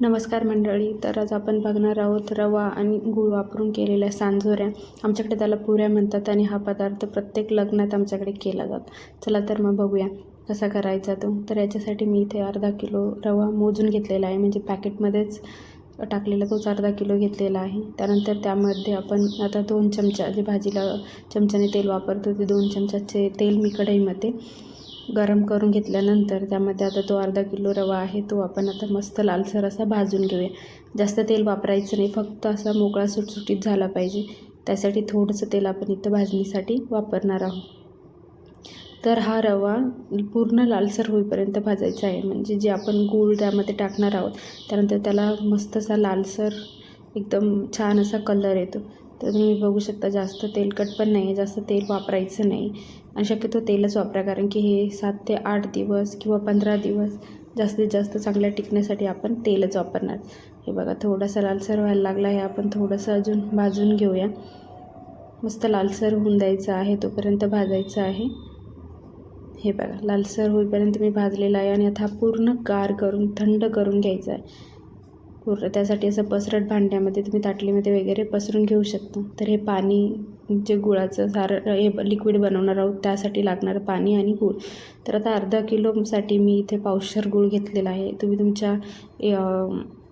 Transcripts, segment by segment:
नमस्कार मंडळी तर आज आपण बघणार आहोत रवा आणि गूळ वापरून केलेल्या सांजोऱ्या. आमच्याकडे त्याला पुऱ्या म्हणतात आणि हा पदार्थ प्रत्येक लग्नात आमच्याकडे केला जातो. चला तर मग बघूया कसा करायचा तो. तर याच्यासाठी मी इथे अर्धा किलो रवा मोजून घेतलेला आहे. म्हणजे पॅकेटमध्येच टाकलेला तोच अर्धा किलो घेतलेला आहे. त्यानंतर त्यामध्ये आपण आता दोन चमचा जे भाजीला चमच्याने तेल वापरतो ते दोन चमच्याचे तेल मी कढईमध्ये गरम करून घेतल्यानंतर त्यामध्ये आता तो अर्धा किलो रवा आहे तो आपण आता मस्त लालसर असा भाजून घेऊया. जास्त तेल वापरायचं नाही फक्त असा मोकळा सुटसुटीत झाला पाहिजे. त्यासाठी थोडंसं तेल आपण इथं भाजणीसाठी वापरणार आहोत. तर हा रवा पूर्ण लालसर होईपर्यंत भाजायचा आहे. म्हणजे जे आपण गूळ त्यामध्ये टाकणार आहोत त्यानंतर त्याला मस्त असा लालसर एकदम छान असा कलर येतो. तर तुम्ही बघू शकता जास्त तेलकट पण नाही आहे जास्त तेल वापरायचं नाही. आणि शक्यतो तेलच वापरा कारण की हे सात ते आठ दिवस किंवा पंधरा दिवस जास्तीत जास्त चांगल्या टिकण्यासाठी आपण तेलच वापरणार. हे बघा थोडासा लालसर व्हायला लागला आहे. आपण थोडंसं अजून भाजून घेऊया. मस्त लालसर होऊन द्यायचं आहे तोपर्यंत भाजायचं आहे. हे बघा लालसर होईपर्यंत मी भाजलेला आहे आणि आता हा पूर्ण गार करून थंड करून घ्यायचा आहे. पूर्ण त्यासाठी असं पसरट भांड्यामध्ये तुम्ही ताटलीमध्ये वगैरे पसरून घेऊ शकता. तर हे पाणी जे गुळाचं सार हे लिक्विड बनवणार आहोत त्यासाठी लागणारं पाणी आणि गूळ. तर आता अर्धा किलोसाठी मी इथे पावशर गूळ घेतलेला आहे. तुम्ही तुमच्या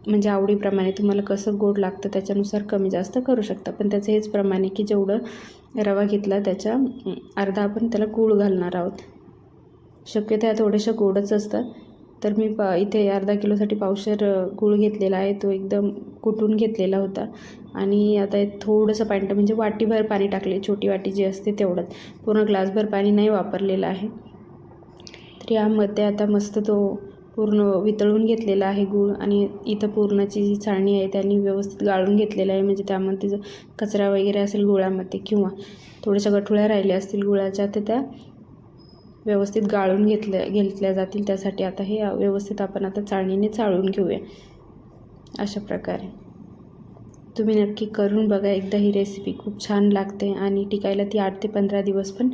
म्हणजे आवडीप्रमाणे तुम्हाला कसं गोड लागतं त्याच्यानुसार कमी जास्त करू शकता. पण त्याचं हेच प्रमाणे की जेवढं रवा घेतला त्याच्या अर्धा आपण त्याला गूळ घालणार आहोत. शक्यतो ह्या थोड्याशा गोडच असतात तर मी प इथे अर्धा किलोसाठी पावशर गूळ घेतलेला आहे. तो एकदम कुटून घेतलेला होता. आणि आता थोडंसं पाणी म्हणजे वाटीभर पाणी टाकले. छोटी वाटी जी असते तेवढंच. पूर्ण ग्लासभर पाणी नाही वापरलेलं आहे. तर यामध्ये आता मस्त तो पूर्ण वितळून घेतलेला आहे गूळ. आणि इथं पूर्णाची जी चाळणी आहे त्यांनी व्यवस्थित गाळून घेतलेलं आहे. म्हणजे त्यामध्ये जर कचरा वगैरे असेल गुळामध्ये किंवा थोड्याशा गठुळ्या राहिल्या असतील गुळाच्या तर त्या व्यवस्थित गाळून घेतल्या घेतल्या जातील त्यासाठी आता हे व्यवस्थित आपण आता चाळणीने चाळून घेऊया. अशा प्रकारे. तुम्ही नक्की करून बघा एकदा ही रेसिपी खूप छान लागते आणि टिकायला ती आठ ते पंधरा दिवस पण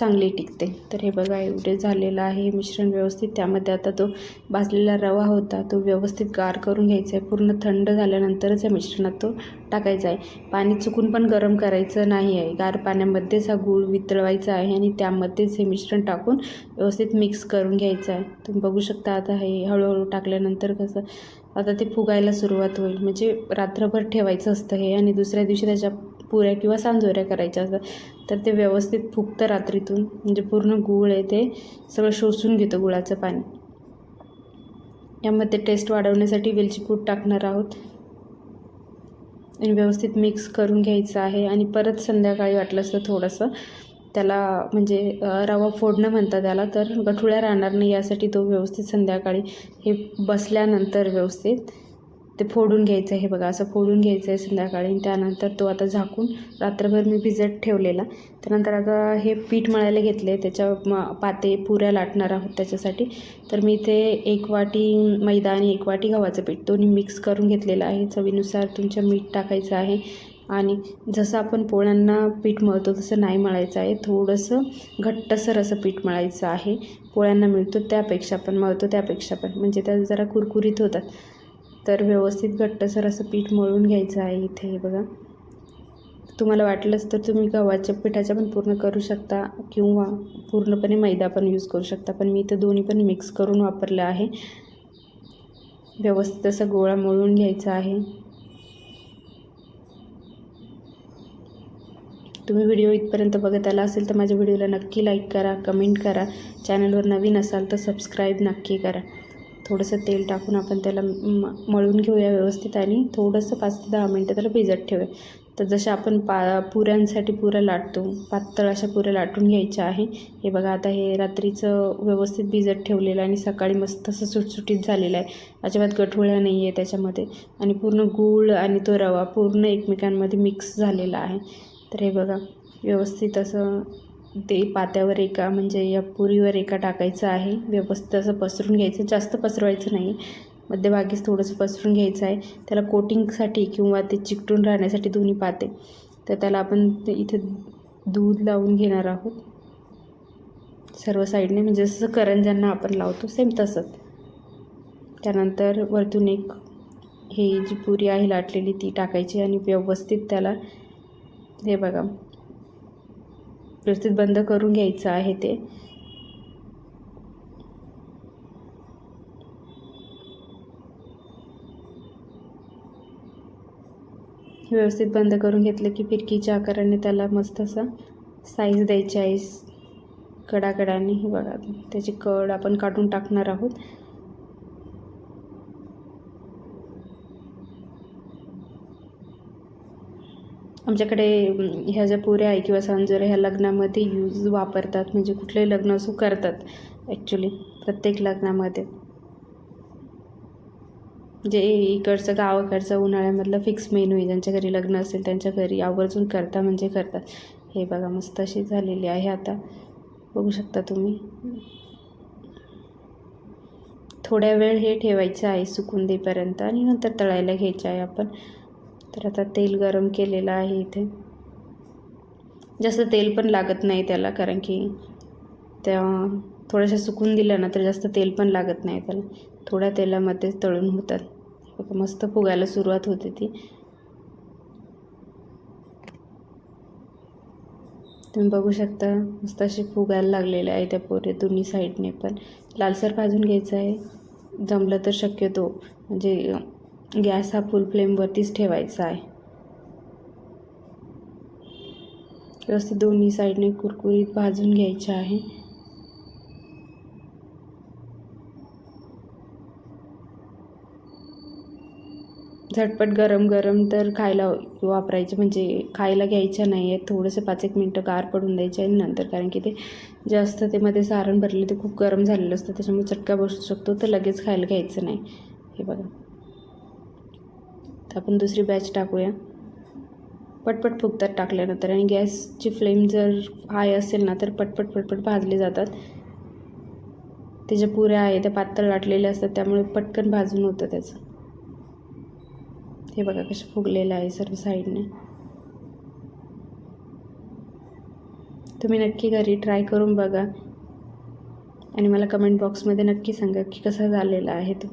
चांगली टिकते. तर हे बघा एवढे झालेलं आहे मिश्रण व्यवस्थित. त्यामध्ये आता तो भाजलेला रवा होता तो व्यवस्थित गार करून घ्यायचा आहे. पूर्ण थंड झाल्यानंतरच या मिश्रणात तो टाकायचा आहे. पाणी चुकून पण गरम करायचं नाही आहे. गार पाण्यामध्येच हा गूळ वितळवायचा आहे आणि त्यामध्येच हे मिश्रण टाकून व्यवस्थित मिक्स करून घ्यायचं आहे. तुम्ही बघू शकता आता हे हळूहळू टाकल्यानंतर कसं आता ते फुगायला सुरुवात होईल. म्हणजे रात्रभर ठेवायचं असतं हे आणि दुसऱ्या दिवशी त्याच्या पुऱ्या किंवा सांजोऱ्या करायच्या असतात तर ते व्यवस्थित फुगतं रात्रीतून. म्हणजे पूर्ण गूळ आहे ते. सगळं शोषून घेतं गुळाचं पाणी. यामध्ये टेस्ट वाढवण्यासाठी वेलची पूड टाकणार आहोत. आणि व्यवस्थित मिक्स करून घ्यायचं आहे. आणि परत संध्याकाळी वाटलं असतं थोडंसं त्याला म्हणजे रवा फोडणं म्हणतात त्याला तर गठुळ्या राहणार नाही यासाठी तो व्यवस्थित संध्याकाळी. हे बसल्यानंतर व्यवस्थित. ते फोडून घ्यायचं आहे. हे बघा असं फोडून घ्यायचं आहे संध्याकाळी त्यानंतर तो आता झाकून रात्रभर मी भिजत ठेवलेला. त्यानंतर आता हे पीठ मळायला घेतले त्याच्या म पाते पुऱ्या लाटणार आहोत त्याच्यासाठी. तर मी ते एक वाटी मैदा आणि एक वाटी गव्हाचं पीठ दोन्ही मिक्स करून घेतलेलं आहे. चवीनुसार तुमच्या मीठ टाकायचं आहे. आणि जसं आपण पोळ्यांना पीठ मळतो तसं नाही मळायचं आहे. थोडंसं घट्टसर असं पीठ मळायचं आहे. पोळ्यांना मिळतो त्यापेक्षा पण मळतो त्यापेक्षा पण. म्हणजे त्या जरा कुरकुरीत होतात. तर व्यवस्थित घट्टसर असं पीठ मळून घ्यायचं आहे इथे हे बघा. तुम्हाला वाटलंच तर तुम्ही गव्हाच्या पिठाच्या पण पूर्ण करू शकता किंवा पूर्णपणे मैदा पण यूज करू शकता पण मी इथं दोन्ही पण मिक्स करून वापरलं आहे. व्यवस्थित असं गोळा मळून घ्यायचा आहे. तुम्ही व्हिडिओ इथपर्यंत बघत आला असेल तर माझ्या व्हिडिओला नक्की लाईक करा कमेंट करा. चॅनलवर नवीन असाल तर सबस्क्राईब नक्की करा. थोडंसं तेल टाकून आपण त्याला म मळून घेऊया व्यवस्थित आणि थोडंसं पाच ते दहा मिनटं त्याला भिजत ठेवूया. तर जसं आपण पा पुऱ्यांसाठी पुऱ्या लाटतो पातळ अशा पुऱ्या लाटून घ्यायच्या आहे. हे बघा आता हे रात्रीचं व्यवस्थित भिजत ठेवलेलं आणि सकाळी मस्त असं सुटसुटीत झालेलं आहे. अजिबात गठुळ्या नाही आहे त्याच्यामध्ये. आणि पूर्ण गूळ आणि तो रवा पूर्ण एकमेकांमध्ये मिक्स झालेला आहे. तर हे बघा व्यवस्थित असं ते पात्यावर एका म्हणजे या पुरीवर एका टाकायचं आहे. व्यवस्थित असं पसरून घ्यायचं. जास्त पसरवायचं नाही. मध्यभागीच थोडंसं पसरून घ्यायचं आहे. त्याला कोटिंगसाठी किंवा ते चिकटून राहण्यासाठी दोन्ही पाते. तर त्याला आपण ते इथे दूध लावून घेणार आहोत. सर्व साईडने म्हणजे जसं करंज्यांना आपण लावतो सेम तसंच. त्यानंतर वरतून एक हे जी पुरी आहे लाटलेली ती टाकायची आणि व्यवस्थित त्याला हे बघा. व्यवस्थित बंद करून घ्यायचं आहे ते. व्यवस्थित बंद करून घेतलं की फिरकीच्या आकाराने त्याला मस्त असा साईज द्यायची आहे. कडाकडाने हे बघा त्याची कड आपण काढून टाकणार आहोत. आमच्याकडे ह्या ज्या पुऱ्या आहे किंवा सांजोऱ्या ह्या लग्नामध्ये यूज वापरतात. म्हणजे कुठले लग्न असू करतात ॲक्च्युली प्रत्येक लग्नामध्ये. जे इकडचं गावाकडचं उन्हाळ्यामधलं फिक्स मेनू आहे ज्यांच्या घरी लग्न असेल त्यांच्या घरी आवर्जून करता म्हणजे करतात. हे बघा मस्त अशी झालेली आहे आता. बघू शकता तुम्ही. थोड्या वेळ हे ठेवायचं आहे सुकून देईपर्यंत आणि नंतर तळायला घ्यायचं आहे आपण. तर आता तेल गरम केलेलं आहे इथे. जास्त तेल पण लागत नाही त्याला कारण की त्या थोड्याशा सुकून दिलं ना तर जास्त तेल पण लागत नाही त्याला. थोड्या तेलामध्येच तळून होतात. बघा मस्त फुगायला सुरुवात होते ती. तुम्ही बघू शकता मस्त असे फुगायला लागलेले आहे त्या पोरे दोन्ही साईडने पण. लालसर भाजून घ्यायचं आहे. जमलं तर शक्यतो. म्हणजे गॅस हा फुल फ्लेमवरतीच ठेवायचा आहे. व्यवस्थित दोन्ही साईडने कुरकुरीत भाजून घ्यायचं आहे. झटपट गरम गरम तर खायला वापरायचे म्हणजे खायला घ्यायच्या नाही आहेत थोडंसं पाच एक मिनटं गार पडून द्यायचे आहे नंतर कारण की ते जास्त ते मध्ये सारण भरले ते खूप गरम झालेलं असतं त्याच्यामुळे चटका बसू शकतो तर लगेच खायला घ्यायचं नाही. हे बघा. तर आपण दुसरी बॅच टाकूया. पटपट फुगतात टाकल्यानंतर आणि गॅसची फ्लेम जर हाय असेल ना तर पटपट पटपट भाजले जातात. ते ज्या पुऱ्या आहे त्या पातळ लाटलेल्या असतात त्यामुळे पटकन भाजून होतं त्याचं. हे बघा कसं फुगलेलं आहे सर्व साईडने. तुम्ही नक्की घरी ट्राय करून बघा. आणि मला कमेंट बॉक्समध्ये नक्की सांगा की कसा झालेला आहे तो.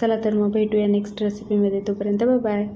चला तर मग भेटूया नेक्स्ट रेसिपीमध्ये तोपर्यंत बाय बाय